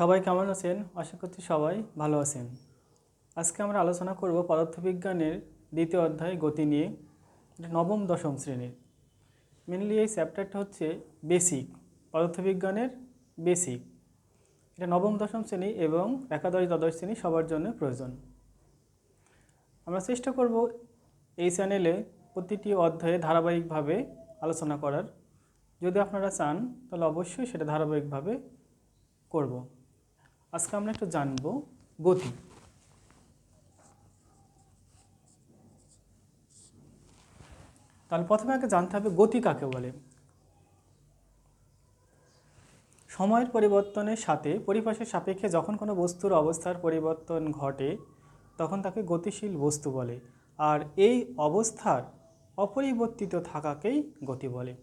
সবাই কেমন আছেন? আশা করছি সবাই ভালো আছেন। আজকে আমরা আলোচনা করব পদার্থবিজ্ঞানের দ্বিতীয় অধ্যায় গতি নিয়ে নবম দশম শ্রেণির। মেনলি এই চ্যাপ্টারটা হচ্ছে বেসিক পদার্থবিজ্ঞানের বেসিক এটা নবম দশম শ্রেণি এবং একাদশ দ্বাদশ শ্রেণি সবার জন্য প্রয়োজন। আমরা চেষ্টা করব এই চ্যানেলে প্রতিটি অধ্যায়ে ধারাবাহিকভাবে আলোচনা করার। যদি আপনারা চান, তাহলে অবশ্যই সেটা ধারাবাহিকভাবে করব। আজকে আমরা একটু জানব গতি। তাহলে প্রথমে আগে জানতে হবে গতি কাকে বলে। সময়ের পরিবর্তনের সাথে পরিবেশের সাপেক্ষে যখন কোনো বস্তুর অবস্থার পরিবর্তন ঘটে, তখন তাকে গতিশীল বস্তু বলে। আর এই অবস্থার অপরিবর্তিত থাকাকেই গতি বলে।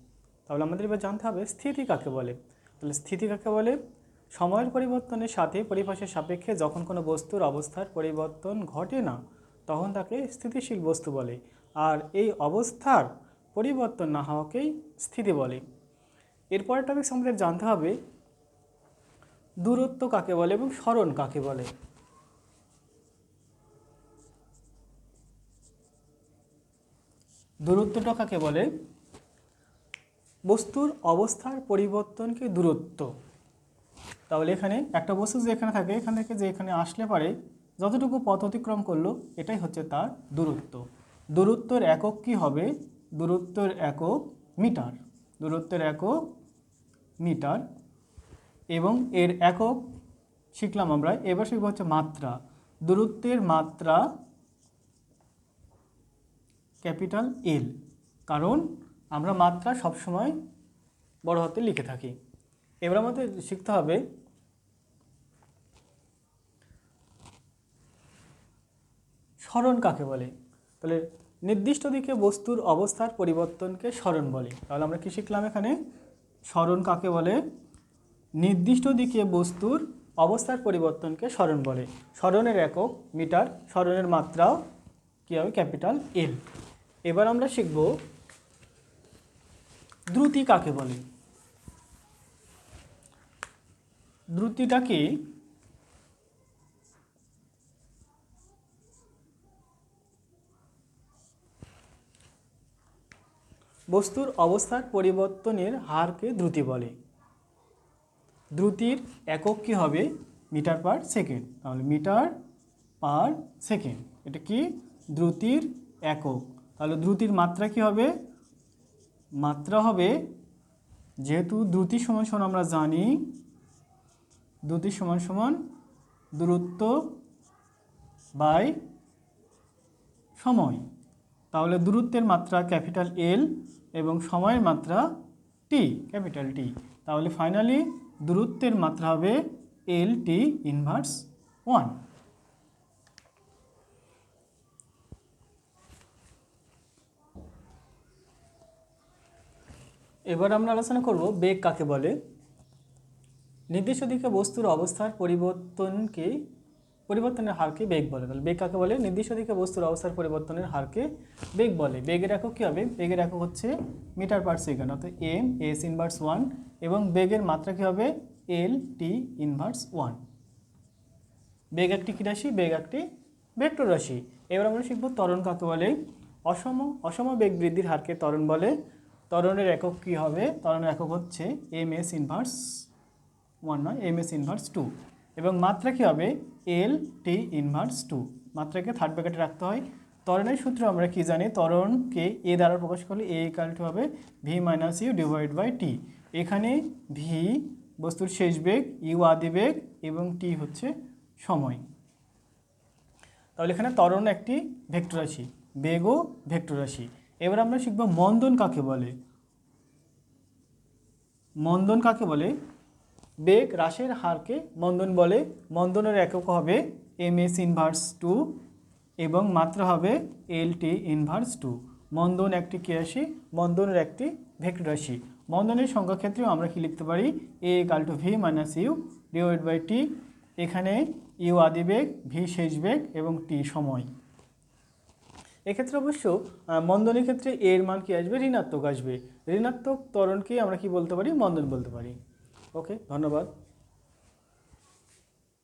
তাহলে আমাদের এবার জানতে হবে স্থিতি কাকে বলে। তাহলে স্থিতি কাকে বলে? সময়ের পরিবর্তনের সাথে পরিবেশের সাপেক্ষে যখন কোনো বস্তুর অবস্থার পরিবর্তন ঘটে না, তখন তাকে স্থিতিশীল বস্তু বলে। আর এই অবস্থার পরিবর্তন না হওয়াকেই স্থিতি বলে। এরপরের টপিক্স আমাদের জানতে হবে, দূরত্ব কাকে বলে এবং স্মরণ কাকে বলে? দূরত্বটা কাকে বলে? বস্তুর অবস্থার পরিবর্তনকে দূরত্ব। তাহলে এখানে একটা বস্তু যে এখানে থাকে, এখান থেকে যে এখানে আসলে পারে, যতটুকু পথ অতিক্রম করল, এটাই হচ্ছে তার দূরত্ব। দূরত্বের একক কি হবে? দূরত্বের একক মিটার। দূরত্বের একক মিটার। এবং এর একক শিখলাম আমরা, এবার শিখব হচ্ছে মাত্রা। দূরত্বের মাত্রা ক্যাপিটাল এল। কারণ আমরা মাত্রা সবসময় বড় হাতে লিখে থাকি। এবার আমাদের শিখতে হবে স্মরণ কাকে বলে? তাহলে নির্দিষ্ট দিকে বস্তুর অবস্থার পরিবর্তনকে স্মরণ বলে। তাহলে আমরা কি শিখলাম এখানে? স্মরণ কাকে বলে? নির্দিষ্ট দিকে বস্তুর অবস্থার পরিবর্তনকে স্মরণ বলে। স্মরণের একক, মিটার, স্মরণের মাত্রাও কী হবে? ক্যাপিটাল এল এবার আমরা শিখব দ্রুতি কাকে বলে? দ্রুতিটা কি? বস্তুর অবস্থার পরিবর্তনের হারকে দ্রুতি বলে। দ্রুতির একক কি হবে? Metre per second. তাহলে মিটার পার সেকেন্ড। এটা কি? দ্রুতির একক। তাহলে দ্রুতির মাত্রা কি হবে? মাত্রা হবে, যেহেতু দ্রুতি সমান আমরা জানি দ্রুতি সমান সমান দূরত্ব বাই সময়। তাহলে দূরত্বের মাত্রা ক্যাপিটাল এল এবং সময়ের মাত্রা টি ক্যাপিটাল টি তাহলে ফাইনালি দূরত্বের মাত্রা হবে এল টি ইনভার্স ওয়ান এবার আমরা আলোচনা করব বেগ কাকে বলে? নির্দিষ্ট দিকে বস্তুর অবস্থার পরিবর্তনকে, পরিবর্তনের হারকে বেগ বলে। তাহলে বেগ কাকে বলে? নির্দিষ্ট দিকে বস্তুর অবস্থার পরিবর্তনের হারকে বেগ বলে। বেগের একক কী হবে? বেগের একক হচ্ছে মিটার পার সেকেন্ড, অর্থাৎ এম এস ইনভার্স ওয়ান এবং বেগের মাত্রা কী হবে? এল টি ইনভার্স ওয়ান বেগ একটি কী রাশি? বেগ একটি ভেক্টর রাশি। এবার আমরা শিখব ত্বরণ কাকে বলে? অসম অসম বেগ বৃদ্ধির হারকে ত্বরণ বলে। ত্বরণের একক কী হবে? ত্বরণের একক হচ্ছে এম এস ইনভার্স ওয়ান নয় এম এস ইনভার্স টু এবং মাত্রা কী হবে? এল টি ইনভার্স টু মাত্রাকে থার্ড ব্র্যাকেটে রাখতে হয়। ত্বরণের সূত্র আমরা কি জানি? ত্বরণকে এ দ্বারা প্রকাশ করলে এ ইকাল টু হবে V minus U divide by T এখানে ভি বস্তুর শেষ বেগ ইউ আদি বেগ এবং টি হচ্ছে সময়। তাহলে এখানে ত্বরণ একটি ভেক্টর রাশি বেগও ভেক্টর রাশি। এবার আমরা শিখব মন্দন কাকে বলে? মন্দন কাকে বলে? বেগ হ্রাসের হারকে মন্দন বলে। মন্দনের একক হবে এম এস ইনভার্স টু এবং মাত্রা হবে এল টি ইনভার্স টু মন্দন একটি কী রাশি, মন্দনের একটি ভেক্টর রাশি। মন্দনের সংখ্যা ক্ষেত্রেও আমরা কি লিখতে পারি? A equal to V minus U divide by T এখানে ইউ আদি বেগ ভি শেষ বেগ এবং টি সময়। এক্ষেত্রে অবশ্য মন্দনের ক্ষেত্রে এর মান কি আসবে? ঋণাত্মক আসবে। ঋণাত্মক ত্বরণকে আমরা কি বলতে পারি? মন্দন বলতে পারি। ওকে ধন্যবাদ